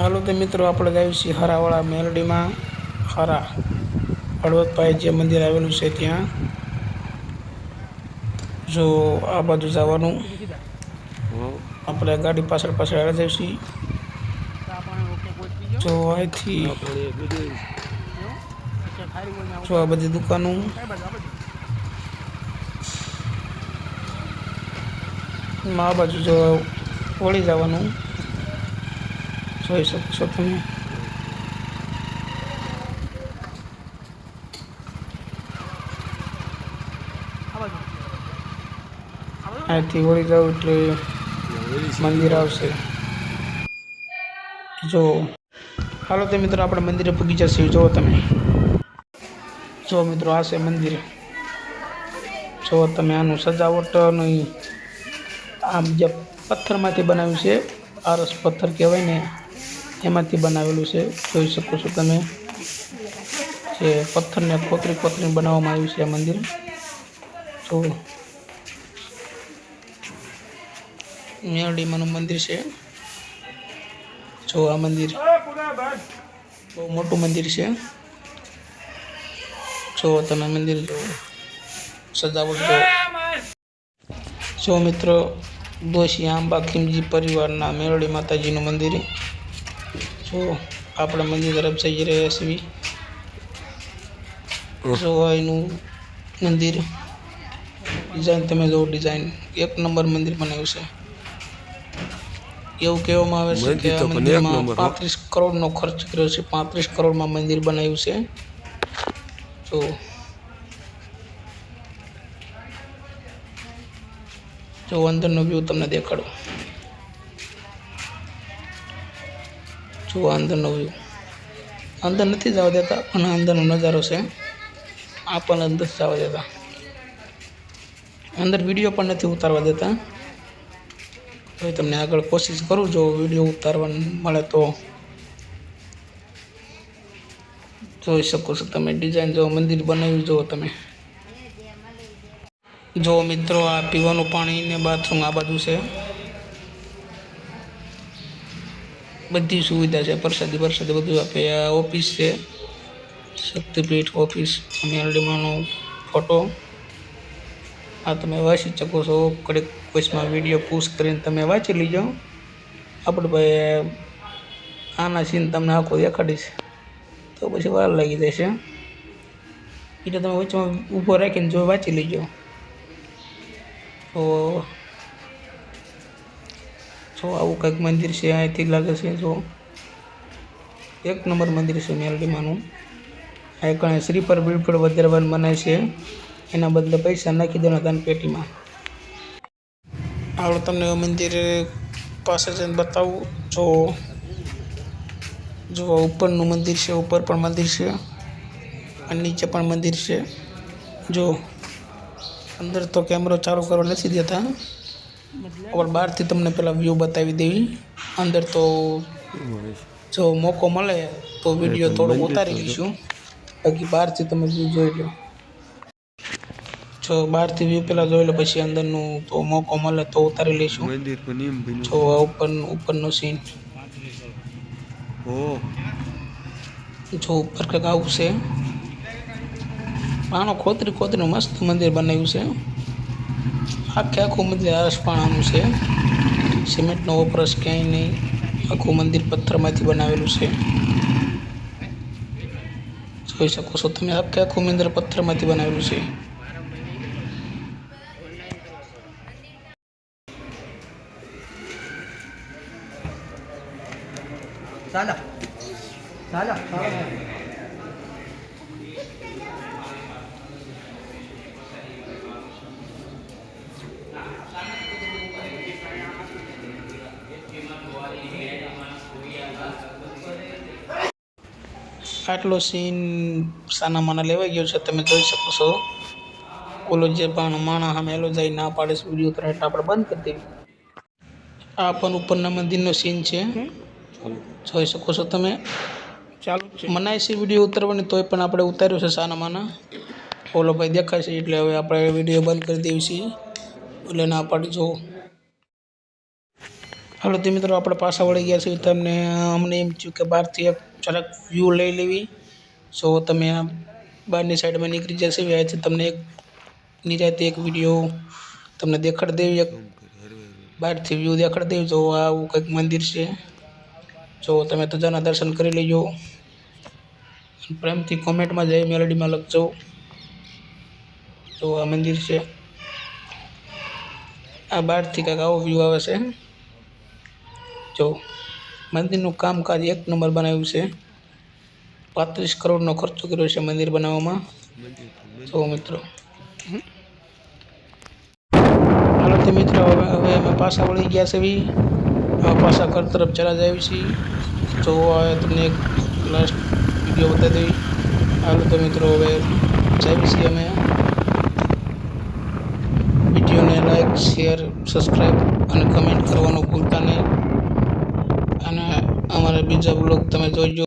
હાલો તો મિત્રો, આપણે જઈએ છીએ હરાવાળા મેલડીમાં. હરા હળવદભાઈ જે મંદિર આવેલું છે ત્યાં. જો આ બાજુ જવાનું. આપણે ગાડી પાછળ પાછળ આવી જઈએ છીએ. જો અહીંથી જો આ બધી દુકાનો. આ બાજુ જો વળી જવાનું. જોઈ શકશો તમે અહીંથી વળી જાવ એટલે મંદિર આવશે જો હાલો તો મિત્રો આપણે મંદિરે પૂગી જશે જુઓ તમે જો મિત્રો આ છે મંદિર જો તમે આનું સજાવટ નહીં આમ જે પથ્થરમાંથી બનાવ્યું છે આરસ પથ્થર કહેવાય ને એમાંથી બનાવેલું છે, જોઈ શકો છો તમે. જે પથ્થરને કોતરી કોતરીને બનાવવામાં આવ્યું છે આ મંદિર. જો. મેરડીમાંનું મંદિર છે. જો આ મંદિર બહુ મોટું મંદિર છે. જો તમે મંદિર જો સજાવટ જો જો મિત્રો, દોશી આંબા ખીમજી પરિવારના મેરડી માતાજીનું મંદિર. જો આપણે મંદિર તરફ જઈ રહ્યા છીએ. જો મંદિર. ડિઝાઇન તમે જો ડિઝાઇન એક નંબર મંદિર બનાવ્યું છે. એવું કહેવામાં આવે છે કે આ મંદિરમાં પાંત્રીસ કરોડનો ખર્ચ કર્યો છે. પાંત્રીસ કરોડમાં મંદિર બનાવ્યું છે. જો. જો અંદરનો વ્યૂ તમને દેખાડો. જો અંદરનો વ્યૂ અંદર નથી જવા દેતા, પણ અંદરનો નજારો છે. આ પણ અંદર જવા દેતા. અંદર વીડિયો પણ નથી ઉતારવા દેતા. તો તમને આગળ કોશિશ કરું, જો વીડિયો ઉતારવા મળે તો. જોઈ શકો છો તમે ડિઝાઇન જો મંદિર બનાવ્યું જુઓ તમે. જો મિત્રો, આ પીવાનું પાણી ને બાથરૂમ આ બાજુ છે. બધી સુવિધા છે. પ્રસાદી પ્રસાદી બધું આપે. આ ઓફિસ છે. શક્તિપીઠ ઓફિસ. મેલડીમાંનો ફોટો આ તમે વાંચી શકો છો. કડક કોઈસમાં વીડિયો પુશ કરીને તમે વાંચી લીજો. આપણે ભાઈ આના સીન તમને આખો દેખાડીશ તો પછી વાર લાગી જશે એટલે તમે વચમાં ઊભો રાખીને જો વાંચી લેજો. તો જો આવું કંઈક મંદિર છે, અહીંથી લાગે છે, જો. એક નંબર મંદિર છે મેલડીમાંનું. આ કણે શ્રી પર બિલફળ વધારવાનું મનાય છે. એના બદલે પૈસા નાખી દેવાના દાન પેટીમાં. આવડે તમને મંદિર પાસે જઈને બતાવું. જો જો ઉપરનું મંદિર છે, ઉપર પણ મંદિર છે, અને નીચે પણ મંદિર છે. જો, અંદર તો કેમેરો ચાલુ કરવા નથી દેતા. પણ બહારથી તમને પેલા વ્યૂ બતાવી દેવી અંદર તો જો મોકો મળે તો વીડિયો થોડો ઉતારી લઈશું બાકી બહારથી તમે વ્યૂ જોઈ લો જો બહારથી વ્યૂ પેલા જોઈ લો પછી અંદરનું તો મોકો મળે તો ઉતારી લઈશું. મંદિર પણ એમ બન્યું. જો આ ઉપર ઉપરનો સીન ઓ. જો ઉપર કંઈક આવું છે. આનો ખોતરી ખોતરી મસ્ત મંદિર બનાવ્યું છે. આખે આખું મંદિર આરસપાણાનું છે? સિમેન્ટનો વપરાશ ક્યાંય નહીં. આખું મંદિર પથ્થરમાંથી બનાવેલું છે. જોઈ શકો છો તમે આખે આખું મંદિર પથ્થરમાંથી બનાવેલું છે? ચાલો. ચાલો. આટલો સીન સાના માના લેવાઈ ગયો છે તમે જોઈ શકો છો. ઓલો જે પણ માણા સામે એલો જાય ના પાડે છે વીડિયો ઉતરે એટલે આપણે બંધ કરી દેવી. આ પણ ઉપરના મંદિરનો સીન છે. જોઈ શકો છો તમે. ચાલુ મનાય છે વીડિયો ઉતારવાની તોય પણ આપણે ઉતાર્યો છે સાના માના ઓલો ભાઈ દેખાય છે એટલે હવે આપણે વીડિયો બંધ કરી દેવી છીએ એટલે ના પાડી જો હાલો તે મિત્રો આપણે પાછા વળી ગયા છીએ. તમને અમને એમ થયું કે બહારથી એક જરાક વ્યૂ લઈ લેવી. સો તમે આ બહારની સાઈડમાં નીકળી જશે. આથી તમને એક નિરાતે એક વીડિયો તમને દેખાડ દેવી. એક બહારથી વ્યૂ દેખાડી દેવી. જો આવું કંઈક મંદિર છે. જો તમે તજાના દર્શન કરી લેજો. પ્રેમથી કોમેન્ટમાં જઈ મેલડીમાં લખજો. તો આ મંદિર છે. આ બહારથી કંઈક આવો વ્યૂ આવે છે. જો મંદિરનું કામકાજ એક નંબર બનાવ્યું છે. પાંત્રીસ કરોડનો ખર્ચો કર્યો છે મંદિર બનાવવામાં. જો મિત્રો. હાલો તે મિત્રો, હવે હવે અમે પાછા વળી ગયા છે બી પાછા ઘર તરફ ચલા જાય છીએ. જો હવે તમને એક લાસ્ટ વીડિયો બતાવી દેવી હાલો તો મિત્રો, હવે જઈએ છીએ અમે. વિડીયોને લાઈક શેર સબસ્ક્રાઈબ અને કમેન્ટ કરવાનું ભૂલતા નહીં. અને બીજા બ્લોગ તમે જોઈજો